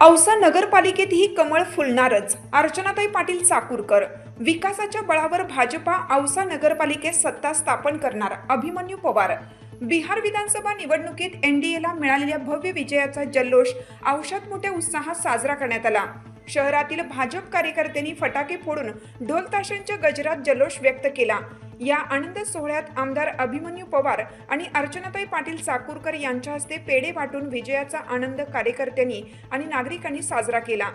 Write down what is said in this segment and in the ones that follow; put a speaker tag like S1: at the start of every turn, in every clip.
S1: औसा नगरपालिकेतही कमळ फुलणारच. अर्चनाताई पाटील चाकूरकर. विकासाच्या बळावर भाजपा औसा नगरपालिकेत सत्ता स्थापन करणार अभिमन्यू पवार. बिहार विधानसभा निवडणुकीत एनडीएला मिळालेल्या भव्य विजयाचा जल्लोष औषध मोठ्या उत्साहात साजरा करण्यात आला. शहरातील भाजप कार्यकर्त्यांनी फटाके फोडून ढोल ताशांच्या गजरात जल्लोष व्यक्त केला. या आनंद सोहळ्यात आमदार अभिमन्यू पवार आणि अर्चनाताई पाटील चाकूरकर यांच्या हस्ते पेढे वाटून विजयाचा आनंद कार्यकर्त्यांनी आणि नागरिकांनी साजरा केला.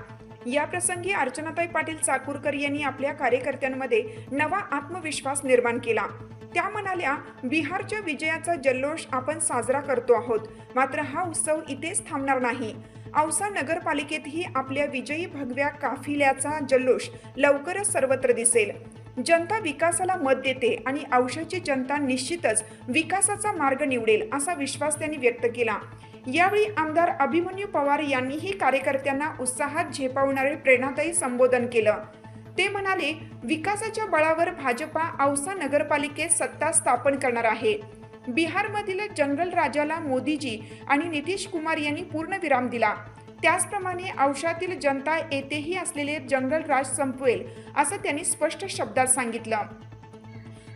S1: या प्रसंगी अर्चनाताई पाटील चाकूरकर यांनी आपल्या कार्यकर्त्यांमध्ये नवा आत्मविश्वास निर्माण केला. त्या म्हणाल्या बिहारच्या विजयाचा जल्लोष आपण साजरा करतो आहोत. मात्र हा उत्सव इथेच थांबणार नाही. औसा नगरपालिकेतही आपल्या विजयी भगव्या काफिल्याचा जल्लोष लवकरच सर्वत्र दिसेल. जनता विकासाला मत देते आणि औषधची जनता निश्चितच विकासाचा मार्ग निवडेल असा विश्वास त्यांनी व्यक्त केला. यावेळी आमदार अभिमन्यू पवार यांनीही कार्यकर्त्यांना उत्साहात झेपावणारे प्रेरणादायी संबोधन केलं. ते म्हणाले विकासाच्या बळावर भाजपा औसा नगरपालिकेत सत्ता स्थापन करणार आहे. बिहारमधील जंगल राजाला मोदीजी आणि नितीश कुमार यांनी पूर्णविराम दिला. त्याचप्रमाणे औषधातील जनता येथेही असलेले जंगल राज संपवेल असं त्यांनी स्पष्ट शब्दात सांगितलं.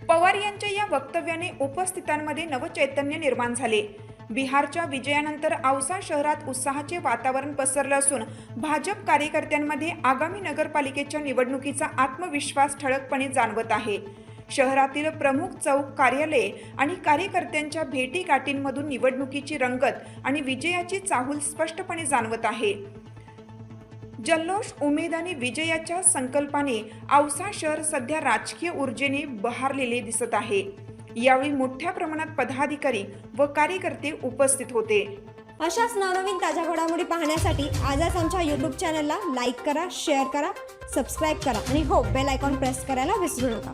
S1: पवार यांच्या या वक्तव्याने उपस्थितांमध्ये नवचैतन्य निर्माण झाले. बिहारच्या विजयानंतर औसा शहरात उत्साहाचे वातावरण पसरलं असून भाजप कार्यकर्त्यांमध्ये आगामी नगरपालिकेच्या निवडणुकीचा आत्मविश्वास ठळकपणे जाणवत आहे. शहरातील प्रमुख चौक कार्यालये आणि कार्यकर्त्यांच्या भेटीगाठींमधून निवडणुकीची रंगत आणि विजयाची चाहूल स्पष्टपणे जाणवत आहे. जल्लोष उमेद आणि विजयाच्या संकल्पाने औसा शहर सध्या राजकीय ऊर्जेने बहारलेले दिसत आहे. यावेळी मोठ्या प्रमाणात पदाधिकारी व कार्यकर्ते उपस्थित होते.
S2: अशाच नवनवीन ताज्या घडामोडी पाहण्यासाठी आजच आमच्या यूट्यूब चॅनलला लाईक करा शेअर करा सबस्क्राईब करा आणि हो बेल आयकॉन प्रेस करायला विसरू नका.